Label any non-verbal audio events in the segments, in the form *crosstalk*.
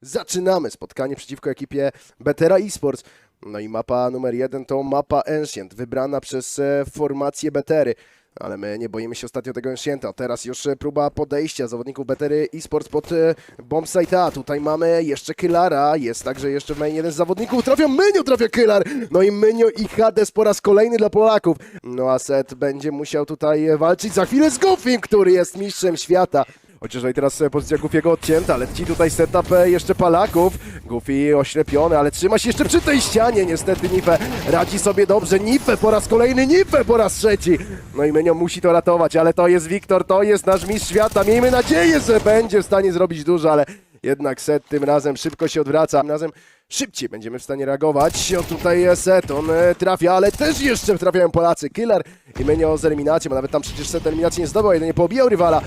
Zaczynamy spotkanie przeciwko ekipie Betera Esports. No i mapa numer jeden to mapa Ancient, wybrana przez e, formację Betery. Ale my nie boimy się ostatnio tego Ancienta. Teraz już e, próba podejścia zawodników Betery Esports pod e, bombsite A. Tutaj mamy jeszcze Kylara, jest także jeszcze w main jeden z zawodników. Trafia Mynio, trafia Kylar! No i Mynio i Hades po raz kolejny dla Polaków. No a Set będzie musiał tutaj walczyć za chwilę z Goofim, który jest mistrzem świata. Chociaż tutaj teraz e, pozycja Goofiego odcięta, leci tutaj setup e, jeszcze Palaków. Goofy oślepiony, ale trzyma się jeszcze przy tej ścianie. Niestety Nife radzi sobie dobrze. Nife po raz kolejny, Nife po raz trzeci. No i Menio musi to ratować, ale to jest Wiktor, to jest nasz mistrz świata. Miejmy nadzieję, że będzie w stanie zrobić dużo, ale jednak Set tym razem szybko się odwraca. Tym razem szybciej będziemy w stanie reagować. O tutaj e, Set, on trafia, ale też jeszcze trafiają Polacy. Killer i Menio z eliminacją, a nawet tam przecież Set eliminacji nie zdobył, jedynie pobijał rywala.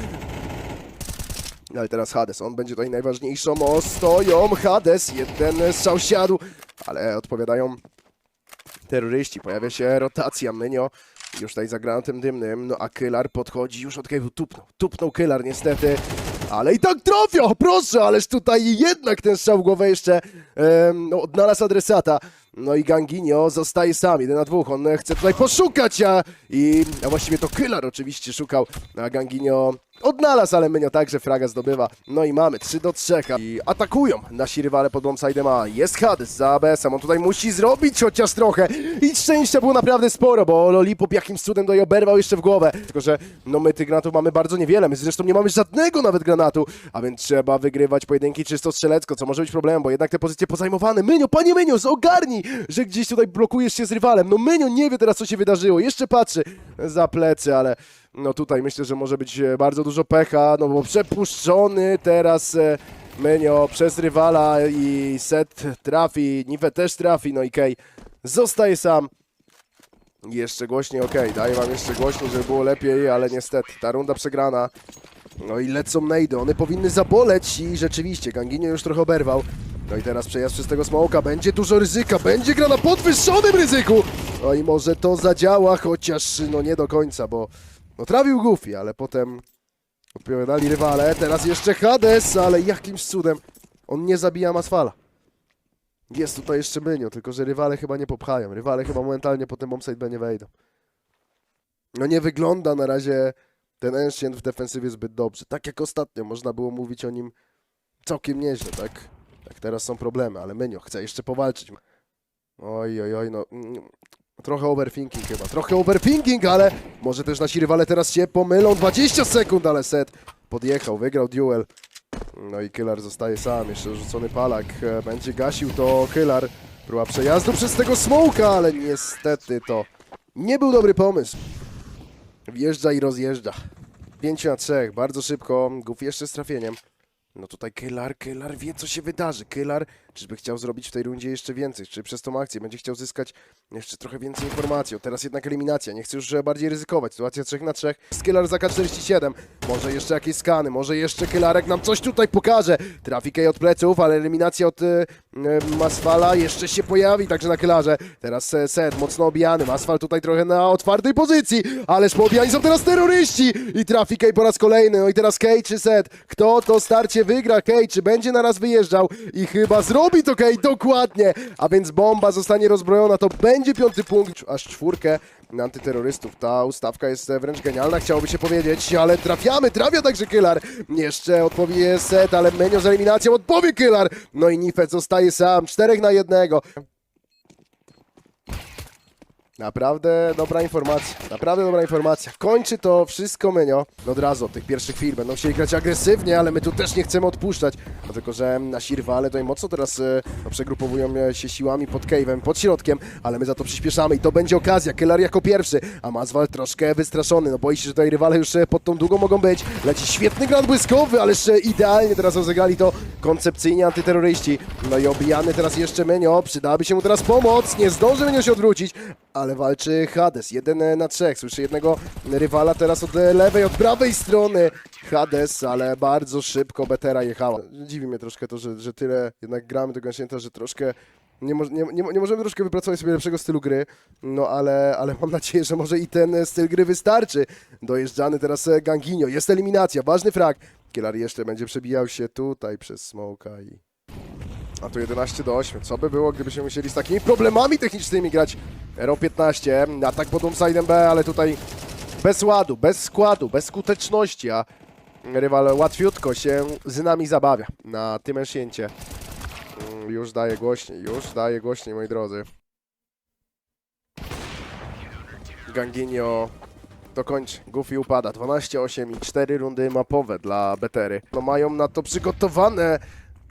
No Ale teraz Hades, on będzie tutaj najważniejszą. O, stoją Hades, jeden strzał siadł, ale odpowiadają terroryści. Pojawia się rotacja, Mynio już tutaj za granatem dymnym, no a Kylar podchodzi już od Cave'u, tupnął, tupnął Kylar niestety, ale i tak trafia, proszę, ależ tutaj jednak ten strzał w głowę jeszcze em, no, odnalazł adresata. No i Ganginio zostaje sam, jeden na dwóch, on chce tutaj poszukać, a, i, a właściwie to Kylar oczywiście szukał, a Ganginio odnalazł, ale Mynio także fraga zdobywa. No i mamy 3 do 3 i atakują nasi rywale pod bombside'em, a jest Hades za ABS-em, on tutaj musi zrobić chociaż trochę i szczęścia było naprawdę sporo, bo Lollipop jakimś cudem do oberwał jeszcze w głowę. Tylko, że no my tych granatów mamy bardzo niewiele, my zresztą nie mamy żadnego nawet granatu, a więc trzeba wygrywać pojedynki czysto strzelecko, co może być problemem, bo jednak te pozycje pozajmowane. Mynio, panie Mynio, ogarnij, że gdzieś tutaj blokujesz się z rywalem. No Mynio nie wie teraz, co się wydarzyło, jeszcze patrzy za plecy, ale no tutaj myślę, że może być e, bardzo dużo pecha, no bo przepuszczony teraz e, Menio przez rywala i set trafi, Nife też trafi, no i Kej zostaje sam. Jeszcze głośniej, okej, daję wam jeszcze głośniej, żeby było lepiej, ale niestety ta runda przegrana. No i lecą nejdy, one powinny zaboleć i rzeczywiście, Ganginio już trochę oberwał. No i teraz przejazd przez tego smoka, będzie dużo ryzyka, będzie gra na podwyższonym ryzyku! No i może to zadziała, chociaż no nie do końca, bo no trawił Goofy, ale potem odpowiadali rywale. Teraz jeszcze Hades, ale jakimś cudem on nie zabija Masfala. Jest tutaj jeszcze Mynio, tylko że rywale chyba nie popchają. Rywale chyba momentalnie po tym bombsite B nie wejdą. No nie wygląda na razie ten Ancient w defensywie zbyt dobrze. Tak jak ostatnio można było mówić o nim całkiem nieźle, tak? Tak teraz są problemy, ale Mynio chce jeszcze powalczyć. Oj, oj, oj, no... Trochę overthinking chyba, trochę overthinking, ale może też nasi rywale teraz się pomylą. 20 sekund, ale set podjechał, wygrał duel. No i Kylar zostaje sam, jeszcze rzucony palak. e, Będzie gasił to Kylar. Próba przejazdu przez tego smoka, ale niestety to nie był dobry pomysł. Wjeżdża i rozjeżdża. 5 na 3, bardzo szybko. Guf jeszcze z trafieniem. No tutaj Kylar, Kylar wie co się wydarzy. Kylar, czyżby chciał zrobić w tej rundzie jeszcze więcej, czy przez tą akcję będzie chciał zyskać jeszcze trochę więcej informacji. O, teraz jednak eliminacja, nie chcę już bardziej ryzykować. Sytuacja 3 na 3. Skylar za K47. Może jeszcze jakieś skany, może jeszcze Kylarek nam coś tutaj pokaże. Trafi od pleców, ale eliminacja od e, e, Masfala jeszcze się pojawi, także na Kylarze. Teraz e, set mocno obijany. Masfal tutaj trochę na otwartej pozycji, ależ poobijani są teraz terroryści i trafi po raz kolejny. No i teraz Kej czy set? Kto to starcie wygra? Kej czy będzie na raz wyjeżdżał i chyba zrobi to Kej dokładnie, a więc bomba zostanie rozbrojona, to będzie piąty punkt, aż czwórkę na antyterrorystów. Ta ustawka jest e, wręcz genialna, chciałoby się powiedzieć, ale trafiamy, trafia także Kylar. Jeszcze odpowie set, ale Menio z eliminacją odpowie Kylar. No i Nifet zostaje sam, czterech na jednego. Naprawdę dobra informacja, naprawdę dobra informacja. Kończy to wszystko Menio. No od razu od tych pierwszych chwil będą chcieli grać agresywnie, ale my tu też nie chcemy odpuszczać. No tylko, że nasi rywale tutaj mocno teraz e, no, przegrupowują e, się siłami pod cave'em, pod środkiem, ale my za to przyspieszamy i to będzie okazja. Keller jako pierwszy, a Mazwal troszkę wystraszony. No boi się, że tutaj rywale już e, pod tą długą mogą być. Leci świetny grand błyskowy, ależ idealnie teraz rozegrali to koncepcyjnie antyterroryści. No i obijany teraz jeszcze Menio, przydałaby się mu teraz pomoc, nie zdąży Menio się odwrócić, ale walczy Hades, jeden e, na trzech, słyszy jednego rywala teraz od e, lewej, od prawej strony Hades, ale bardzo szybko Betera jechała. Dziwi mnie troszkę to, że, że tyle jednak gramy tego Ancienta, że troszkę nie, mo- nie, nie, nie możemy troszkę wypracować sobie lepszego stylu gry, no ale, ale mam nadzieję, że może i ten e, styl gry wystarczy. Dojeżdżany teraz Ganginio, jest eliminacja, ważny frag. Kielar jeszcze będzie przebijał się tutaj przez Smoka i A tu 11 do 8. Co by było, gdybyśmy musieli z takimi problemami technicznymi grać? Ero 15, atak pod Umsidem B, ale tutaj bez ładu, bez składu, bez skuteczności, a rywal łatwiutko się z nami zabawia na tym ensięcie. Mm, Już daje głośniej, już daje głośniej, moi drodzy. Ganginio dokończy. Goofy upada. 12-8 i 4 rundy mapowe dla Betery. No mają na to przygotowane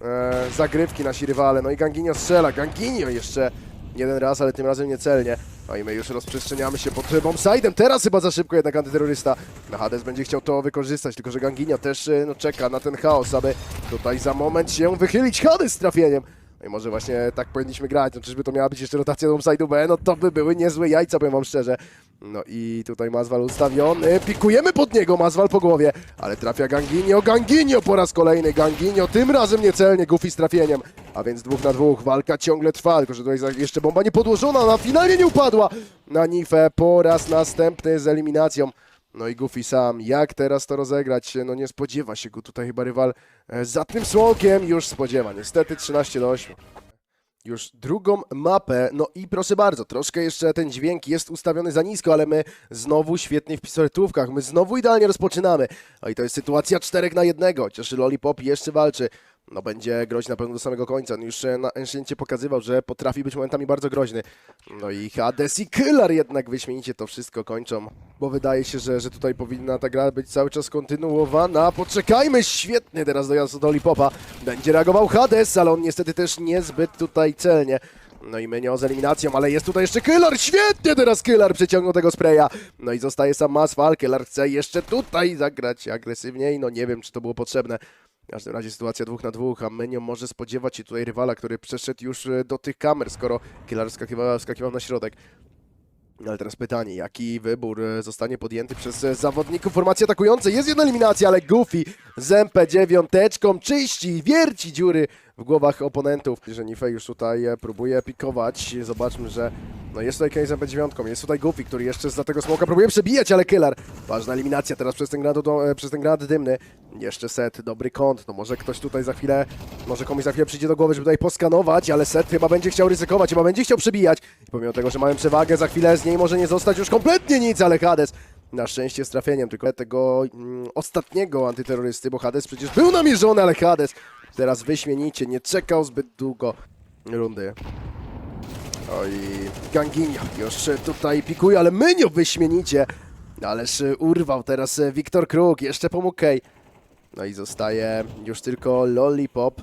e, zagrywki nasi rywale. No i Ganginio strzela. Ganginio jeszcze jeden raz, ale tym razem niecelnie. No i my już rozprzestrzeniamy się pod bombside'em. Teraz chyba za szybko jednak antyterrorysta. No Hades będzie chciał to wykorzystać, tylko że Ganginio też e, no, czeka na ten chaos, aby tutaj za moment się wychylić Hades z trafieniem. No i może właśnie tak powinniśmy grać. No czyżby to miała być jeszcze rotacja do bombside'u B? No to by były niezłe jajca, powiem wam szczerze. No i tutaj Mazwal ustawiony. Pikujemy pod niego, Mazwal po głowie. Ale trafia Ganginio. Ganginio po raz kolejny. Ganginio tym razem niecelnie. Goofy z trafieniem. A więc dwóch na dwóch. Walka ciągle trwa. Tylko, że tutaj jeszcze bomba nie podłożona. Ona finalnie nie upadła na Nifę. Po raz następny z eliminacją. No i Goofy sam, jak teraz to rozegrać? No nie spodziewa się go tutaj chyba rywal e, za tym smokiem. Już spodziewa. Niestety 13 do 8 już drugą mapę. No i proszę bardzo, troszkę jeszcze ten dźwięk jest ustawiony za nisko, ale my znowu świetnie w pistoletówkach, my znowu idealnie rozpoczynamy. No i to jest sytuacja 4 na 1. Chociaż Lollipop jeszcze walczy. No będzie groźny na pewno do samego końca. On już e, na Anciencie pokazywał, że potrafi być momentami bardzo groźny. No i Hades i Killer jednak wyśmienicie to wszystko kończą. Bo wydaje się, że, że tutaj powinna ta gra być cały czas kontynuowana. Poczekajmy, świetnie teraz dojazd do Lollipopa. Będzie reagował Hades, ale on niestety też niezbyt tutaj celnie. No i Menio z eliminacją, ale jest tutaj jeszcze Killer, świetnie teraz Killer przeciągnął tego spraya. No i zostaje sam Maswal, Killer chce jeszcze tutaj zagrać agresywniej, no nie wiem czy to było potrzebne. W każdym razie sytuacja dwóch na dwóch, a Menio może spodziewać się tutaj rywala, który przeszedł już e, do tych kamer, skoro Killer skakiwał, skakiwał na środek. Ale teraz pytanie, jaki wybór e, zostanie podjęty przez e, zawodników formacji atakującej? Jest jedna eliminacja, ale Goofy z MP9 czyści, wierci dziury w głowach oponentów. Że Nife już tutaj próbuje pikować. Zobaczmy, że no jest tutaj z MP9, jest tutaj Goofy, który jeszcze za tego smoka próbuje przebijać, ale Killer. Ważna eliminacja teraz przez ten granat, do- e, przez ten dymny. Jeszcze set, dobry kąt. No może ktoś tutaj za chwilę, może komuś za chwilę przyjdzie do głowy, żeby tutaj poskanować, ale set chyba będzie chciał ryzykować, chyba będzie chciał przebijać. I pomimo tego, że mają przewagę, za chwilę z niej może nie zostać już kompletnie nic, ale Hades na szczęście z trafieniem tylko tego mm, ostatniego antyterrorysty, bo Hades przecież był namierzony, ale Hades teraz wyśmienicie, nie czekał zbyt długo rundy. Oj, Ganginio już tutaj pikuje, ale Mynio wyśmienicie. Ależ urwał teraz Wiktor Kruk, jeszcze pomógł Kej. No i zostaje już tylko Lollipop.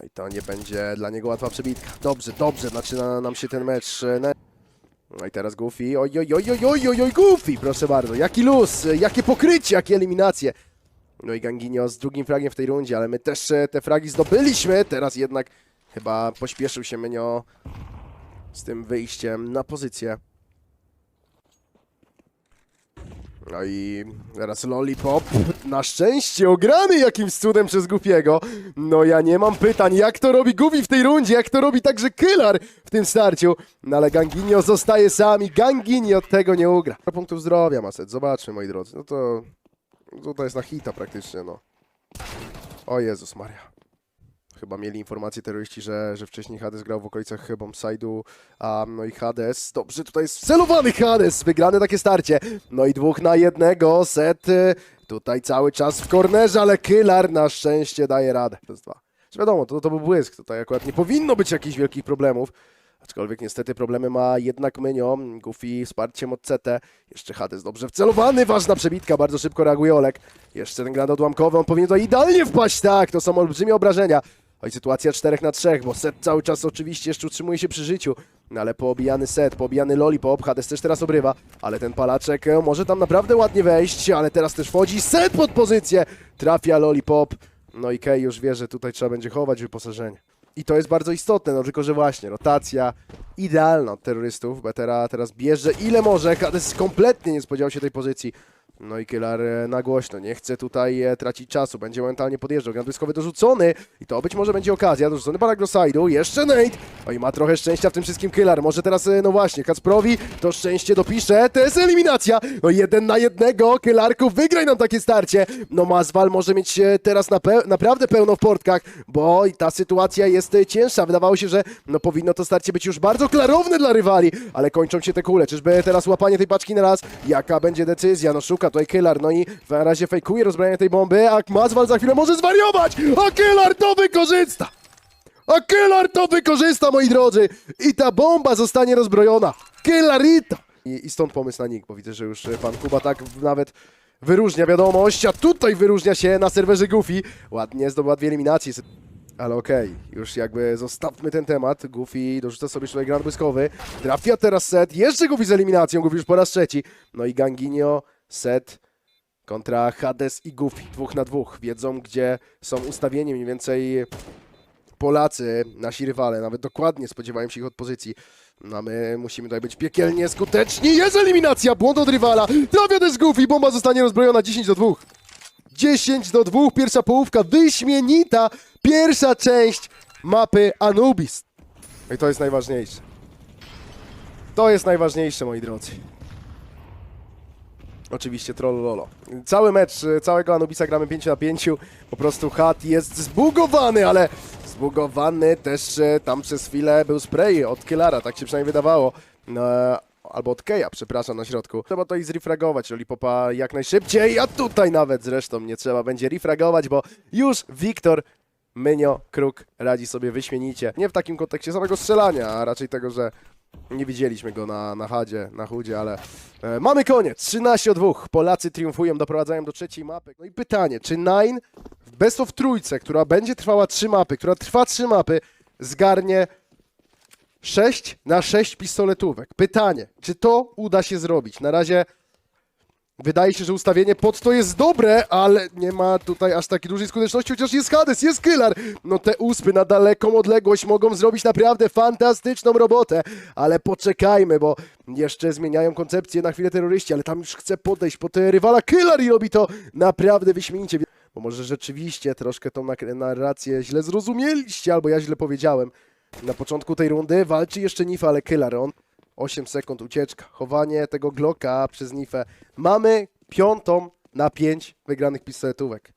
No i to nie będzie dla niego łatwa przebitka. Dobrze, dobrze, zaczyna nam się ten mecz. e, No i teraz Goofy. Oj, oj, oj, oj, oj, oj, oj, Goofy, proszę bardzo. Jaki luz, jakie pokrycie, jakie eliminacje. No i Ganginio z drugim fragiem w tej rundzie, ale my też e, te fragi zdobyliśmy. Teraz jednak chyba pośpieszył się Menio z tym wyjściem na pozycję. No i teraz Lollipop, na szczęście ograny jakimś cudem przez Gufiego. No ja nie mam pytań, jak to robi Gufi w tej rundzie, jak to robi także Killer w tym starciu. No ale Ganginio zostaje sam Ganginio tego nie ugra. Punktów zdrowia Maset, zobaczmy moi drodzy. No to, to jest na hita praktycznie, no. O Jezus Maria. Chyba mieli informację terroryści, że, że wcześniej Hades grał w okolicach bombside'u, a no i Hades, dobrze, tutaj jest celowany Hades, wygrane takie starcie, no i dwóch na jednego, set y, tutaj cały czas w kornerze, ale Killer na szczęście daje radę, przez dwa. Wiadomo, to, to był błysk, tutaj akurat nie powinno być jakichś wielkich problemów, aczkolwiek niestety problemy ma jednak Menio, Goofy wsparciem od CT, jeszcze Hades dobrze wcelowany, ważna przebitka, bardzo szybko reaguje Olek, jeszcze ten granat odłamkowy, on powinien to idealnie wpaść, tak, to są olbrzymie obrażenia, Oj, sytuacja 4 na 3, bo set cały czas oczywiście jeszcze utrzymuje się przy życiu. No ale poobijany set, poobijany lollipop, Hades też teraz obrywa, ale ten palaczek e, może tam naprawdę ładnie wejść, ale teraz też wchodzi set pod pozycję, trafia lollipop. No i Kej już wie, że tutaj trzeba będzie chować wyposażenie. I to jest bardzo istotne, no tylko że właśnie rotacja idealna od terrorystów. Betera teraz bierze ile może, Hades kompletnie nie spodziewał się tej pozycji. No i Kylar e, na głośno, nie chce tutaj e, tracić czasu, będzie momentalnie podjeżdżał. Grand błyskowy dorzucony i to być może będzie okazja. Dorzucony balak do side'u, jeszcze Nate. O i ma trochę szczęścia w tym wszystkim Kylar. Może teraz, e, no właśnie, Kacprowi to szczęście dopisze. To jest eliminacja. No jeden na jednego. Kylarku, wygraj nam takie starcie. No Mazwal może mieć teraz nape- naprawdę pełno w portkach, bo ta sytuacja jest cięższa. Wydawało się, że no powinno to starcie być już bardzo klarowne dla rywali, ale kończą się te kule. Czyżby teraz łapanie tej paczki na raz? Jaka będzie decyzja? No szuka tutaj Kylar, no i na razie fejkuje rozbrajanie tej bomby, a Mazwal za chwilę może zwariować, a Kylar to wykorzysta! A Kylar to wykorzysta, moi drodzy! I ta bomba zostanie rozbrojona. Kylarita! I, I stąd pomysł na nick, bo widzę, że już e, pan Kuba tak w- nawet wyróżnia wiadomość, a tutaj wyróżnia się na serwerze Goofy. Ładnie zdobyła dwie eliminacje. Ale okej, już jakby zostawmy ten temat. Goofy dorzuca sobie tutaj grand błyskowy. Trafia teraz set. Jeszcze Goofy z eliminacją. Goofy już po raz trzeci. No i Ganginio, set kontra Hades i Goofy. Dwóch na dwóch. Wiedzą, gdzie są ustawieni mniej więcej Polacy, nasi rywale. Nawet dokładnie spodziewają się ich od pozycji. No a my musimy tutaj być piekielnie skuteczni. Jest eliminacja! Błąd od rywala. Trafia też Goofy. Bomba zostanie rozbrojona 10 do 2. 10 do 2, pierwsza połówka, wyśmienita pierwsza część mapy Anubis. I to jest najważniejsze. To jest najważniejsze, moi drodzy. Oczywiście Trollolo. Cały mecz, e, całego Anubisa gramy 5 na 5. Po prostu Hat jest zbugowany, ale zbugowany też e, tam przez chwilę był spray od Killara, tak się przynajmniej wydawało. Albo od Keja, przepraszam, na środku. Trzeba to i zrefragować, Lollipopa jak najszybciej, a tutaj nawet zresztą nie trzeba będzie refragować, bo już Wiktor Mynio Kruk radzi sobie wyśmienicie. Nie w takim kontekście samego strzelania, a raczej tego, że nie widzieliśmy go na, na chadzie, na chudzie, ale e, mamy koniec. 13 o 2. Polacy triumfują, doprowadzają do trzeciej mapy. No i pytanie, czy Nine w best of trójce, która będzie trwała 3 mapy, która trwa 3 mapy, zgarnie 6 na 6 pistoletówek? Pytanie, czy to uda się zrobić? Na razie Wydaje się, że ustawienie pod to jest dobre, ale nie ma tutaj aż takiej dużej skuteczności, chociaż jest Hades, jest Kylar. No te uspy na daleką odległość mogą zrobić naprawdę fantastyczną robotę, ale poczekajmy, bo jeszcze zmieniają koncepcję na chwilę terroryści, ale tam już chce podejść po te rywala Kylar i robi to naprawdę wyśmienicie. Bo może rzeczywiście troszkę tą narrację źle zrozumieliście, albo ja źle powiedziałem. Na początku tej rundy walczy jeszcze Nifa, ale Kylar on 8 sekund ucieczka, chowanie tego Glocka przez Nifę. Mamy piątą na 5 wygranych pistoletówek.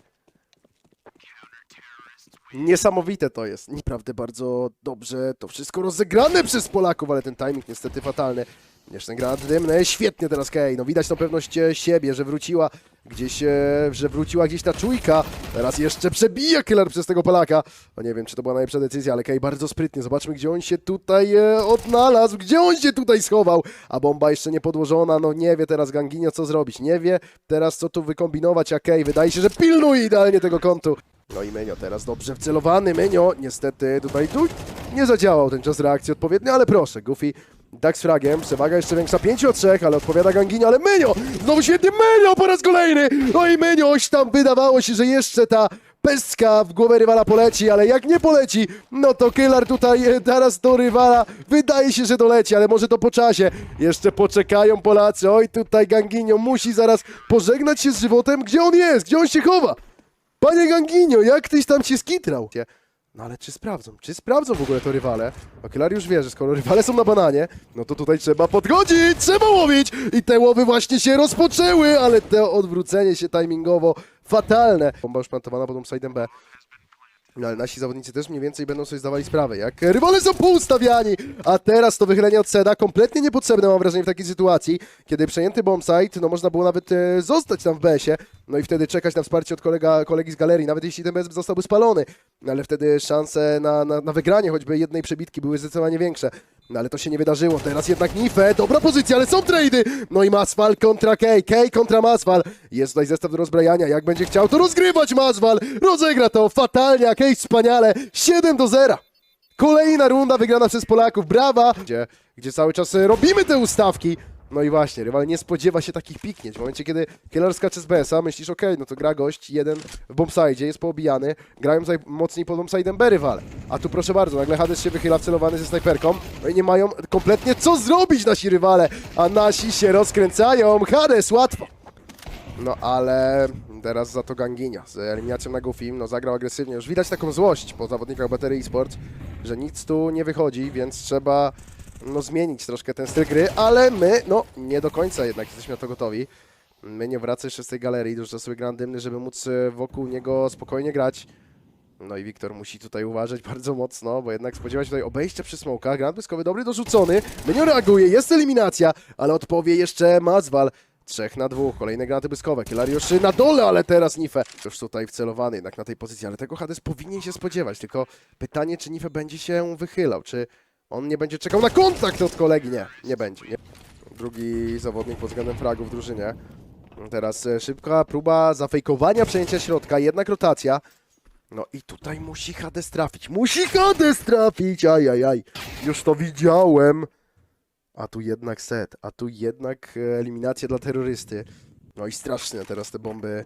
Niesamowite to jest. Naprawdę bardzo dobrze to wszystko rozegrane przez Polaków, ale ten timing niestety fatalny. Jeszcze granat dymny, świetnie teraz Kej. No widać tą pewność e, siebie, że wróciła gdzieś, e, że wróciła gdzieś ta czujka. Teraz jeszcze przebija Killer przez tego Polaka. No nie wiem, czy to była najlepsza decyzja, ale Kej bardzo sprytnie. Zobaczmy, gdzie on się tutaj e, odnalazł, gdzie on się tutaj schował. A bomba jeszcze nie podłożona, no nie wie teraz Ganginio co zrobić. Nie wie teraz co tu wykombinować, a Kej wydaje się, że pilnuje idealnie tego kątu. No i Menio teraz dobrze wcelowany. Menio niestety tutaj tu nie zadziałał ten czas reakcji odpowiedni, ale proszę, Goofy tak fragiem, przewaga jeszcze większa 5 o 3, ale odpowiada Ganginio, ale Menio! Znowu świetnie Menio po raz kolejny! No i Menioś tam wydawało się, że jeszcze ta pestka w głowę rywala poleci, ale jak nie poleci, no to Kylar tutaj e, teraz do rywala wydaje się, że doleci, ale może to po czasie. Jeszcze poczekają Polacy, oj tutaj Ganginio musi zaraz pożegnać się z żywotem, gdzie on jest, gdzie on się chowa? Panie Ganginio, jak tyś tam się skitrał? No ale czy sprawdzą? Czy sprawdzą w ogóle to rywale? Okylar już wie, że skoro rywale są na bananie, no to tutaj trzeba podchodzić, trzeba łowić! I te łowy właśnie się rozpoczęły, ale to odwrócenie się timingowo fatalne. Bomba już plantowana pod side'em B. No ale nasi zawodnicy też mniej więcej będą sobie zdawali sprawę, jak rywale są poustawiani, a teraz to wychylenie od Seda kompletnie niepotrzebne mam wrażenie w takiej sytuacji, kiedy przejęty bombsite, no można było nawet e, zostać tam w BS-ie, no i wtedy czekać na wsparcie od kolega, kolegi z galerii, nawet jeśli ten BS zostałby spalony, no ale wtedy szanse na, na, na wygranie choćby jednej przebitki były zdecydowanie większe. No ale to się nie wydarzyło. Teraz jednak Nife, dobra pozycja, ale są trady! No i Maswal kontra Kay, Kay kontra Maswal. Jest tutaj zestaw do rozbrajania. Jak będzie chciał, to rozgrywać Maswal. Rozegra to fatalnie, a Kay wspaniale. 7 do 0. Kolejna runda wygrana przez Polaków. Brawa! Gdzie, gdzie cały czas e, robimy te ustawki. No i właśnie, rywal nie spodziewa się takich piknięć. W momencie, kiedy Killer skacze z BS-a, myślisz, okej, no to gra gość, jeden w bombside, jest poobijany, grają mocniej pod bombside'em B rywale. A tu proszę bardzo, nagle Hades się wychyla wcelowany ze snajperką, no i nie mają kompletnie co zrobić nasi rywale, a nasi się rozkręcają. Hades, łatwo! No ale teraz za to Ganginia z eliminacją na Goofy, no zagrał agresywnie. Już widać taką złość po zawodnikach Battery eSports, że nic tu nie wychodzi, więc trzeba no, zmienić troszkę ten styl gry, ale my, no nie do końca jednak jesteśmy na to gotowi. My nie wraca jeszcze z tej galerii, dużo sobie gran dymny, żeby móc e, wokół niego spokojnie grać. No i Wiktor musi tutaj uważać *laughs* bardzo mocno, bo jednak spodziewa się tutaj obejścia przy smokach. Grant błyskowy dobry dorzucony. Menio reaguje, jest eliminacja, ale odpowie jeszcze Mazwal. Trzech na dwóch, kolejne granaty błyskowe. Kielariusz na dole, ale teraz Nife już tutaj wcelowany jednak na tej pozycji, ale tego Hades powinien się spodziewać. Tylko pytanie, czy Nife będzie się wychylał, czy on nie będzie czekał na kontakt od kolegi? Nie, nie będzie. Nie. Drugi zawodnik pod względem fragów w drużynie. Teraz e, szybka próba zafejkowania przejęcia środka, jednak rotacja. No i tutaj musi Hades trafić. Musi Hades trafić! Ajajaj. Już to widziałem. A tu jednak set. A tu jednak e, eliminacja dla terrorysty. No i strasznie teraz te bomby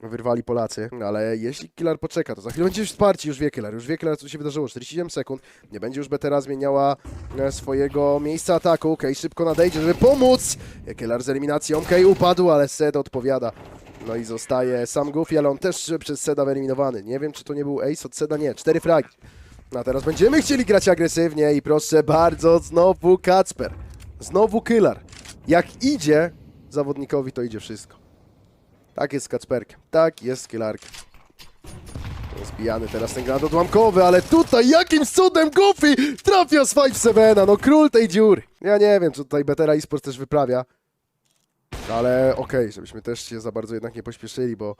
wyrwali Polacy. Ale jeśli Killer poczeka, to za chwilę będzie już wsparcie. Już wie Killer. Już wie Killer, co się wydarzyło. 47 sekund. Nie będzie już Betera zmieniała e, swojego miejsca ataku. Okej, szybko nadejdzie, żeby pomóc. Killer z eliminacją. Okej, upadł, ale set odpowiada. No i zostaje sam Goofy, ale on też przez Seda wyeliminowany. Nie wiem, czy to nie był Ace od Seda, nie. Cztery fragi. No a teraz będziemy chcieli grać agresywnie i proszę bardzo, znowu Kacper. Znowu Killer. Jak idzie zawodnikowi, to idzie wszystko. Tak jest z Kacperkiem. Tak jest z Killarkiem. Zbijany teraz ten granat odłamkowy, ale tutaj jakimś cudem Goofy trafia z 5-7, no król tej dziury. Ja nie wiem, czy tutaj Betera eSports też wyprawia. Ale okej, żebyśmy też się za bardzo jednak nie pośpieszyli, bo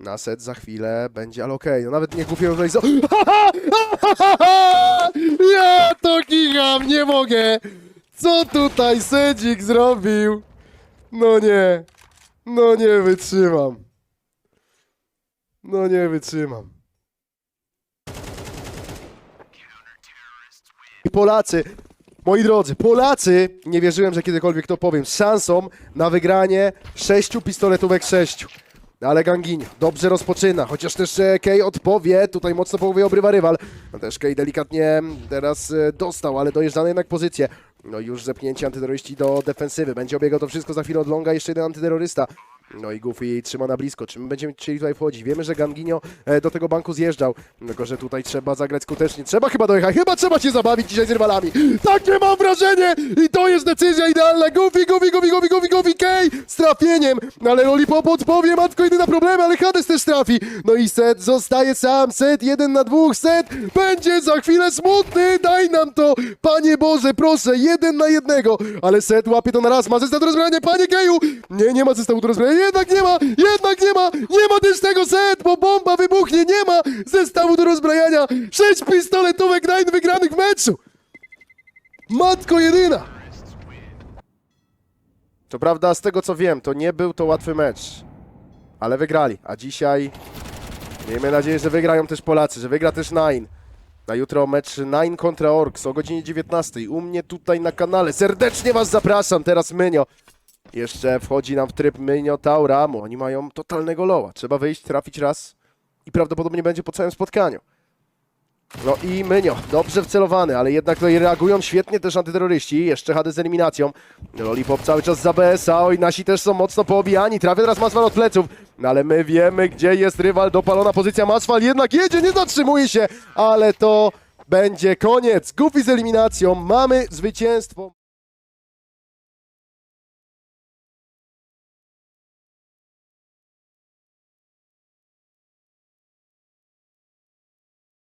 na set za chwilę będzie, ale okej, no nawet nie kupiłem tutaj za... *laughs* Ja to kicham, nie mogę! Co tutaj Sedzik zrobił? No nie, no nie wytrzymam. No nie wytrzymam. I Polacy, moi drodzy, Polacy, nie wierzyłem, że kiedykolwiek to powiem, szansą na wygranie sześciu pistoletówek sześciu. Ale Ganginio dobrze rozpoczyna, chociaż też e, Kej odpowie, tutaj mocno połowie obrywa rywal. No też Kej delikatnie teraz e, dostał, ale dojeżdżane jednak pozycje. No już zepchnięci antyterroryści do defensywy, będzie obiegał to wszystko za chwilę od Longa, jeszcze jeden antyterrorysta. No i Goofy jej trzyma na blisko. Czy my będziemy chcieli tutaj wchodzić? Wiemy, że Ganginio e, do tego banku zjeżdżał. Tylko, że tutaj trzeba zagrać skutecznie. Trzeba chyba dojechać. Chyba trzeba się zabawić dzisiaj z rywalami. Takie mam wrażenie! I to jest decyzja idealna. Goofy, Goofy, Goofy, Goofy, Goofy, Goofy, Kej z trafieniem. Ale Lollipop odpowie. Matko, jedyna problemy, ale Hades też trafi. No i set zostaje sam. Set jeden na dwóch. Set będzie za chwilę smutny. Daj nam to. Panie Boże, proszę. Jeden na jednego. Ale set łapie to na raz. Ma zestaw do rozbrania. Panie Keju. Nie, nie ma zestawu do rozbrania. Jednak nie ma. Jednak nie ma. Nie ma też tego set, bo bomba wybuchnie. Nie ma zestawu do rozbrajania. Sześć pistoletówek nine wygranych w meczu. Matko jedyna. To prawda, z tego co wiem, to nie był to łatwy mecz. Ale wygrali. A dzisiaj miejmy nadzieję, że wygrają też Polacy, że wygra też Nine. Na jutro mecz Nine kontra Orks o godzinie 19. U mnie tutaj na kanale. Serdecznie Was zapraszam. Teraz Mynio. Jeszcze wchodzi nam w tryb Mynio Tauramu. Oni mają totalnego loła. Trzeba wyjść, trafić raz i prawdopodobnie będzie po całym spotkaniu. No i Mynio, dobrze wcelowany, ale jednak tutaj reagują świetnie też antyterroryści. Jeszcze HD z eliminacją. Lollipop cały czas za BSA, oj nasi też są mocno poobijani. Trafia teraz Maswal od pleców, no ale my wiemy gdzie jest rywal, dopalona pozycja Maswal, jednak jedzie, nie zatrzymuje się, ale to będzie koniec. Goofy z eliminacją, mamy zwycięstwo.